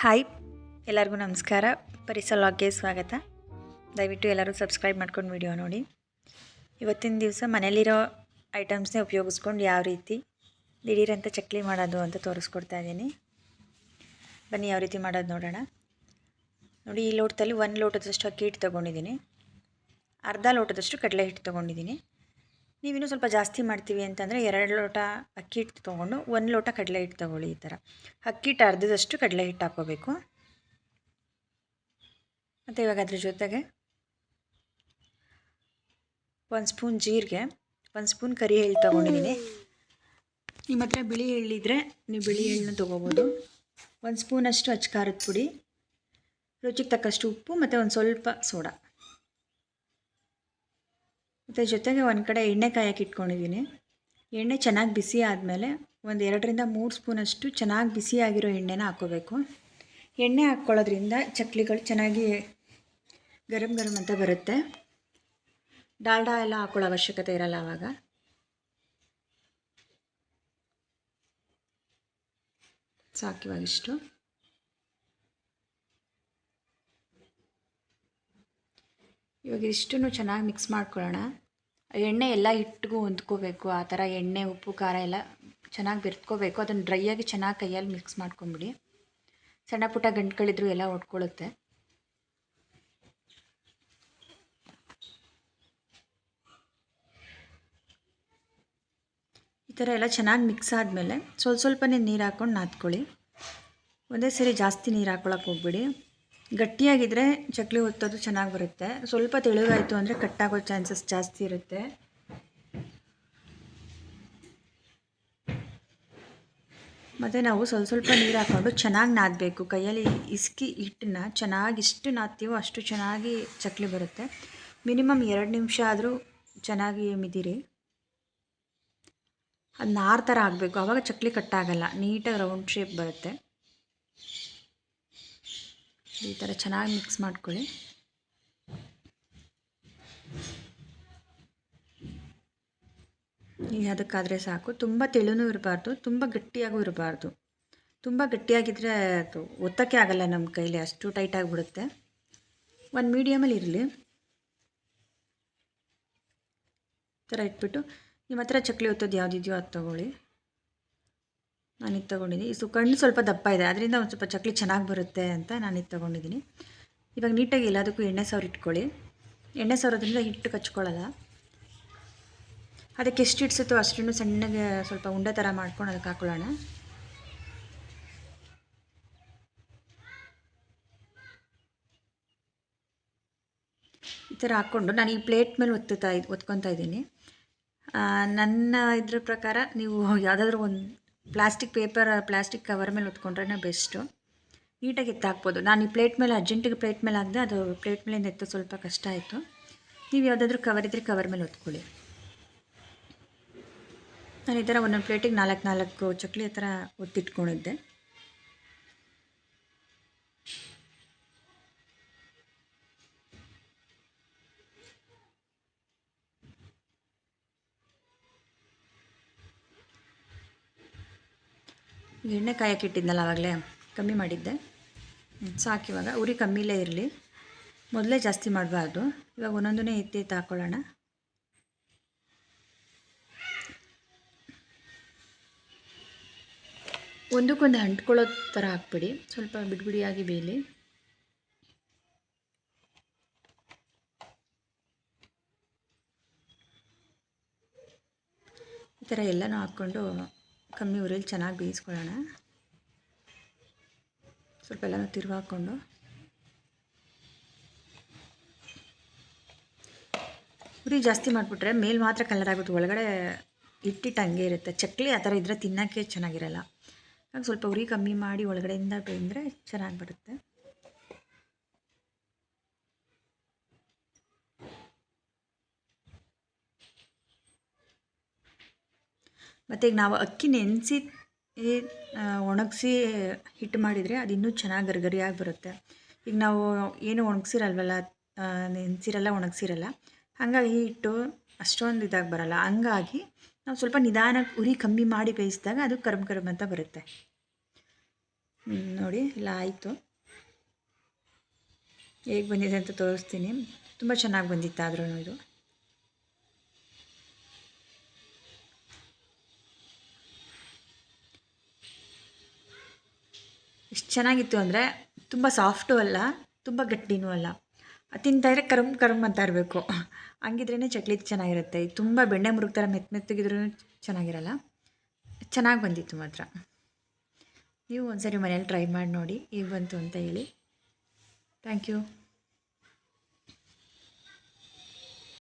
Hi, ಎಲ್ಲರಿಗೂ ನಮಸ್ಕಾರ. ಪರಿಸಲಾಗ್ಗೆ ಸ್ವಾಗತ. ದಯವಿಟ್ಟು ಎಲ್ಲರೂ ಸಬ್ಸ್ಕ್ರೈಬ್ ಮಾಡ್ಕೊಂಡು ವಿಡಿಯೋ ನೋಡಿ. ಇವತ್ತಿನ ದಿವಸ ಮನೇಲಿರೋ ಐಟಮ್ಸ್ನೇ ಉಪಯೋಗಿಸ್ಕೊಂಡು ಯಾವ ರೀತಿ ದಿಢೀರಂತ ಚಕ್ಲಿ ಮಾಡೋದು ಅಂತ ತೋರಿಸ್ಕೊಡ್ತಾ ಇದ್ದೀನಿ. ಬನ್ನಿ, ಯಾವ ರೀತಿ ಮಾಡೋದು ನೋಡೋಣ. ನೋಡಿ, ಈ ಲೋಟದಲ್ಲಿ ಒಂದು ಲೋಟದಷ್ಟು ಅಕ್ಕಿ ಹಿಟ್ಟು ತೊಗೊಂಡಿದ್ದೀನಿ. ಅರ್ಧ ಲೋಟದಷ್ಟು ಕಡಲೆ ಹಿಟ್ಟು ತೊಗೊಂಡಿದ್ದೀನಿ. ನೀವಿನ್ನೂ ಸ್ವಲ್ಪ ಜಾಸ್ತಿ ಮಾಡ್ತೀವಿ ಅಂತಂದರೆ ಎರಡು ಲೋಟ ಅಕ್ಕಿ ಹಿಟ್ಟು ತೊಗೊಂಡು ಒಂದು ಲೋಟ ಕಡಲೆ ಹಿಟ್ಟು ತೊಗೊಳ್ಳಿ ಈ ಥರ. ಅಕ್ಕಿ ಹಿಟ್ಟು ಅರ್ಧದಷ್ಟು ಕಡಲೆ ಹಿಟ್ಟು ಹಾಕ್ಕೋಬೇಕು. ಮತ್ತು ಇವಾಗ ಅದ್ರ ಜೊತೆಗೆ ಒಂದು ಸ್ಪೂನ್ ಜೀರಿಗೆ, ಒಂದು ಸ್ಪೂನ್ ಕರಿ ಎಳ್ಳು ತೊಗೊಂಡಿದ್ದೀನಿ. ನಿಮ್ಮ ಹತ್ರ ಬಿಳಿ ಎಳ್ಳಿದ್ರೆ ನೀವು ಬಿಳಿ ಎಳ್ಳನ್ನ ತೊಗೋಬೋದು. ಒಂದು ಸ್ಪೂನಷ್ಟು ಅಚ್ಚ ಖಾರದ ಪುಡಿ, ರುಚಿಗೆ ತಕ್ಕಷ್ಟು ಉಪ್ಪು ಮತ್ತು ಒಂದು ಸ್ವಲ್ಪ ಸೋಡಾ. ಮತ್ತು ಜೊತೆಗೆ ಒಂದು ಕಡೆ ಎಣ್ಣೆ ಕಾಯಕ್ಕೆ ಇಟ್ಕೊಂಡಿದ್ದೀನಿ ಎಣ್ಣೆ ಚೆನ್ನಾಗಿ ಬಿಸಿ ಆದಮೇಲೆ ಒಂದು ಎರಡರಿಂದ ಮೂರು ಸ್ಪೂನಷ್ಟು ಚೆನ್ನಾಗಿ ಬಿಸಿಯಾಗಿರೋ ಎಣ್ಣೆನ ಹಾಕ್ಕೋಬೇಕು ಎಣ್ಣೆ ಹಾಕ್ಕೊಳ್ಳೋದ್ರಿಂದ ಚಕ್ಲಿಗಳು ಚೆನ್ನಾಗಿ ಗರಂ ಗರಂ ಅಂತ ಬರುತ್ತೆ. ಡಾಲ್ಡಾ ಎಲ್ಲ ಹಾಕ್ಕೊಳ್ಳೋ ಅವಶ್ಯಕತೆ ಇರಲ್ಲ ಆವಾಗ ಸಾಕಿವಾಗಿಷ್ಟು ಇವಾಗ ಇಷ್ಟನ್ನು ಚೆನ್ನಾಗಿ ಮಿಕ್ಸ್ ಮಾಡ್ಕೊಳ್ಳೋಣ. ಎಣ್ಣೆ ಎಲ್ಲ ಹಿಟ್ಟಿಗೂ ಹೊಂದ್ಕೋಬೇಕು, ಆ ಥರ ಎಣ್ಣೆ, ಉಪ್ಪು, ಖಾರ ಎಲ್ಲ ಚೆನ್ನಾಗಿ ಬೆರ್ತ್ಕೋಬೇಕು. ಅದನ್ನು ಡ್ರೈಯಾಗಿ ಚೆನ್ನಾಗಿ ಕೈಯಲ್ಲಿ ಮಿಕ್ಸ್ ಮಾಡ್ಕೊಂಬಿಡಿ. ಸಣ್ಣ ಪುಟ್ಟ ಗಂಟುಗಳಿದ್ರು ಎಲ್ಲ ಒಡ್ಕೊಳ್ಳುತ್ತೆ ಈ ಥರ ಎಲ್ಲ ಚೆನ್ನಾಗಿ ಮಿಕ್ಸ್ ಆದಮೇಲೆ ಸ್ವಲ್ಪ ಸ್ವಲ್ಪನೇ ನೀರು ಹಾಕ್ಕೊಂಡು ನಾದ್ಕೊಳ್ಳಿ. ಒಂದೇ ಸರಿ ಜಾಸ್ತಿ ನೀರು ಹಾಕ್ಕೊಳಕ್ಕೆ ಹೋಗ್ಬಿಡಿ. ಗಟ್ಟಿಯಾಗಿದ್ದರೆ ಚಕ್ಲಿ ಒತ್ತೋದು ಚೆನ್ನಾಗಿ ಬರುತ್ತೆ. ಸ್ವಲ್ಪ ತೆಳುಗಾಯಿತು ಅಂದರೆ ಕಟ್ಟಾಗೋ ಚಾನ್ಸಸ್ ಜಾಸ್ತಿ ಇರುತ್ತೆ. ಮತ್ತು ನಾವು ಸ್ವಲ್ಪ ಸ್ವಲ್ಪ ನೀರು ಹಾಕ್ಕೊಂಡು ಚೆನ್ನಾಗಿ ನಾದಬೇಕು. ಕೈಯಲ್ಲಿ ಇಸ್ಕಿ ಹಿಟ್ಟನ್ನ ಚೆನ್ನಾಗಿ ಎಷ್ಟು ನಾದ್ತೀವೋ ಅಷ್ಟು ಚೆನ್ನಾಗಿ ಚಕ್ಲಿ ಬರುತ್ತೆ. ಮಿನಿಮಮ್ ಎರಡು ನಿಮಿಷ ಆದರೂ ಚೆನ್ನಾಗಿ ಮಿದಿರಿ. ಅದು ನಾರು ಥರ ಆಗಬೇಕು ಆವಾಗ ಚಕ್ಲಿ ಕಟ್ಟಾಗಲ್ಲ. ನೀಟಾಗಿ ರೌಂಡ್ ಶೇಪ್ ಬರುತ್ತೆ. ಈ ಥರ ಚೆನ್ನಾಗಿ ಮಿಕ್ಸ್ ಮಾಡ್ಕೊಳ್ಳಿ. ಅದಕ್ಕಾದರೆ ಸಾಕು. ತುಂಬ ತೆಳುನೂ ಇರಬಾರ್ದು, ತುಂಬ ಗಟ್ಟಿಯಾಗೂ ಇರಬಾರ್ದು. ತುಂಬ ಗಟ್ಟಿಯಾಗಿದ್ದರೆ ಅದು ಒತ್ತಕ್ಕೆ ಆಗಲ್ಲ ನಮ್ಮ ಕೈಲಿ, ಅಷ್ಟು ಟೈಟಾಗಿ ಬಿಡುತ್ತೆ ಒಂದು ಮೀಡಿಯಮಲ್ಲಿ ಇರಲಿ. ಥರ ಇಟ್ಬಿಟ್ಟು, ನಿಮ್ಮ ಹತ್ರ ಚಕ್ಲಿ ಒತ್ತೋದು ಯಾವುದಿದೆಯೋ ಅದು ತೊಗೊಳ್ಳಿ. ನಾನು ಇದು ತೊಗೊಂಡಿದ್ದೀನಿ. ಸೊ ಕಣ್ಣು ಸ್ವಲ್ಪ ದಪ್ಪ ಇದೆ. ಅದರಿಂದ ಒಂದು ಸ್ವಲ್ಪ ಚಕ್ಲಿ ಚೆನ್ನಾಗಿ ಬರುತ್ತೆ ಅಂತ ನಾನು ಇದು ತೊಗೊಂಡಿದ್ದೀನಿ. ಇವಾಗ ನೀಟಾಗಿ ಎಲ್ಲದಕ್ಕೂ ಎಣ್ಣೆ ಸಾವಿರ ಇಟ್ಕೊಳ್ಳಿ. ಎಣ್ಣೆ ಸಾವಿರದ್ರಿಂದ ಹಿಟ್ಟು ಕಚ್ಕೊಳ್ಳಲ್ಲ. ಅದಕ್ಕೆ ಎಷ್ಟು ಇಡ್ಸುತ್ತೋ ಅಷ್ಟನ್ನು ಸಣ್ಣಗೆ ಸ್ವಲ್ಪ ಉಂಡೆ ಥರ ಮಾಡ್ಕೊಂಡು ಅದಕ್ಕೆ ಹಾಕೊಳ್ಳೋಣ. ಈ ಥರ ಹಾಕ್ಕೊಂಡು ನಾನು ಈ ಪ್ಲೇಟ್ ಮೇಲೆ ಒತ್ತುತ್ತಾ ಒತ್ಕೊತಾ ಇದ್ದೀನಿ. ನನ್ನ ಇದ್ರ ಪ್ರಕಾರ ನೀವು ಯಾವುದಾದ್ರೂ ಒಂದು ಪ್ಲಾಸ್ಟಿಕ್ ಪೇಪರ್, ಪ್ಲಾಸ್ಟಿಕ್ ಕವರ್ ಮೇಲೆ ಹೊತ್ಕೊಂಡ್ರೆ ಬೆಸ್ಟು. ನೀಟಾಗಿ ಎತ್ತಾಕ್ಬೋದು. ನಾನು ಈ ಪ್ಲೇಟ್ ಮೇಲೆ, ಅರ್ಜೆಂಟಿಗೆ ಪ್ಲೇಟ್ ಮೇಲೆ ಹಾಕಿದೆ ಅದು ಪ್ಲೇಟ್ ಮೇಲೆ ಎತ್ತು ಸ್ವಲ್ಪ ಕಷ್ಟ ಆಯಿತು. ನೀವು ಯಾವುದಾದ್ರೂ ಕವರ್ ಇದ್ದರೆ ಕವರ್ ಮೇಲೆ ಹೊತ್ಕೊಳ್ಳಿ. ನಾನು ಈ ಥರ ಒಂದೊಂದು ಪ್ಲೇಟಿಗೆ ನಾಲ್ಕು ನಾಲ್ಕು ಚಕ್ಲಿ ಆ ಥರ ಒತ್ತಿಟ್ಕೊಂಡಿದ್ದೆ. ಎಣ್ಣೆ ಕಾಯಕ್ಕೆ ಇಟ್ಟಿದ್ದಲ್ಲ ಆವಾಗಲೇ ಕಮ್ಮಿ ಮಾಡಿದ್ದೆ. ಸಾಕು ಇವಾಗ. ಉರಿ ಕಮ್ಮಿಲೇ ಇರಲಿ. ಮೊದಲೇ ಜಾಸ್ತಿ ಮಾಡಬಾರ್ದು. ಇವಾಗ ಒಂದೊಂದನ್ನೇ ಎತ್ತಿ ಎತ್ತಿ ಹಾಕ್ಕೊಳ್ಳೋಣ ಒಂದಕ್ಕೊಂದು ಅಂಟ್ಕೊಳ್ಳೋ ಥರ ಹಾಕ್ಬಿಡಿ. ಸ್ವಲ್ಪ ಬಿಡಿಬಿಡಿಯಾಗಿ ಬೇಯಲಿ. ಈ ಥರ ಎಲ್ಲನೂ ಹಾಕ್ಕೊಂಡು ಕಮ್ಮಿ ಉರಿಯಲ್ಲಿ ಚೆನ್ನಾಗಿ ಬೇಯಿಸ್ಕೊಳ್ಳೋಣ. ಸ್ವಲ್ಪ ಎಲ್ಲ ತಿರುವಾಕೊಂಡು ಉರಿ ಜಾಸ್ತಿ ಮಾಡಿಬಿಟ್ರೆ ಮೇಲೆ ಮಾತ್ರ ಕಲರ್ ಆಗುತ್ತೆ. ಒಳಗಡೆ ಇಟ್ಟಿಟ್ಟು ಹಂಗೆ ಇರುತ್ತೆ. ಚಕ್ಲಿ ಆ ಥರ ಇದ್ದರೆ ತಿನ್ನೋಕ್ಕೆ ಚೆನ್ನಾಗಿರಲ್ಲ. ಹಾಗೆ ಸ್ವಲ್ಪ ಉರಿ ಕಮ್ಮಿ ಮಾಡಿ ಒಳಗಡೆಯಿಂದ ಬೆಂದರೆ ಚೆನ್ನಾಗಿ ಬರುತ್ತೆ. ಮತ್ತು ಈಗ ನಾವು ಅಕ್ಕಿ ನೆನೆಸಿ ಒಣಗಿಸಿ ಹಿಟ್ಟು ಮಾಡಿದರೆ ಅದು ಇನ್ನೂ ಚೆನ್ನಾಗಿ ಗರಿಗರಿಯಾಗಿ ಬರುತ್ತೆ. ಈಗ ನಾವು ಏನು ಒಣಗಿಸಿರಲ್ವಲ್ಲ ನೆನೆಸಿರಲ್ಲ, ಒಣಗಿಸಿರಲ್ಲ, ಹಾಗಾಗಿ ಹಿಟ್ಟು ಅಷ್ಟೊಂದು ಇದಾಗಿ ಬರಲ್ಲ. ಹಂಗಾಗಿ ನಾವು ಸ್ವಲ್ಪ ನಿಧಾನಕ್ಕೆ ಉರಿ ಕಮ್ಮಿ ಮಾಡಿ ಬೇಯಿಸಿದಾಗ ಅದು ಕರ್ಮ್ ಕರ್ಮ್ ಅಂತ ಬರುತ್ತೆ. ನೋಡಿ, ಎಲ್ಲ ಆಯಿತು. ಹೇಗೆ ಬಂದಿದೆ ಅಂತ ತೋರಿಸ್ತೀನಿ. ತುಂಬ ಚೆನ್ನಾಗಿ ಬಂದಿತ್ತು ಆದ್ರೂ ಇದು. ಎಷ್ಟು ಚೆನ್ನಾಗಿತ್ತು ಅಂದರೆ ತುಂಬ ಸಾಫ್ಟು ಅಲ್ಲ, ತುಂಬ ಗಟ್ಟಿನೂ ಅಲ್ಲ. ತಿಂತಾಯಿದ್ರೆ ಕರಮ್ ಕರಮ್ ಅಂತ ಇರಬೇಕು. ಹಂಗಿದ್ರೇ ಚಕ್ಲಿ ಚೆನ್ನಾಗಿರುತ್ತೆ. ತುಂಬ ಬೆಣ್ಣೆ ಮುರುಗ್ ಥರ ಮೆತ್ತ ಮೆತ್ತಗಿದ್ರೂ ಚೆನ್ನಾಗಿರಲ್ಲ. ಚೆನ್ನಾಗಿ ಬಂದಿತ್ತು ಮಾತ್ರ. ನೀವು ಒಂದ್ಸರಿ ಮನೇಲಿ ಟ್ರೈ ಮಾಡಿ ನೋಡಿ, ಹೇಗೆ ಬಂತು ಅಂತ ಹೇಳಿ. Thank you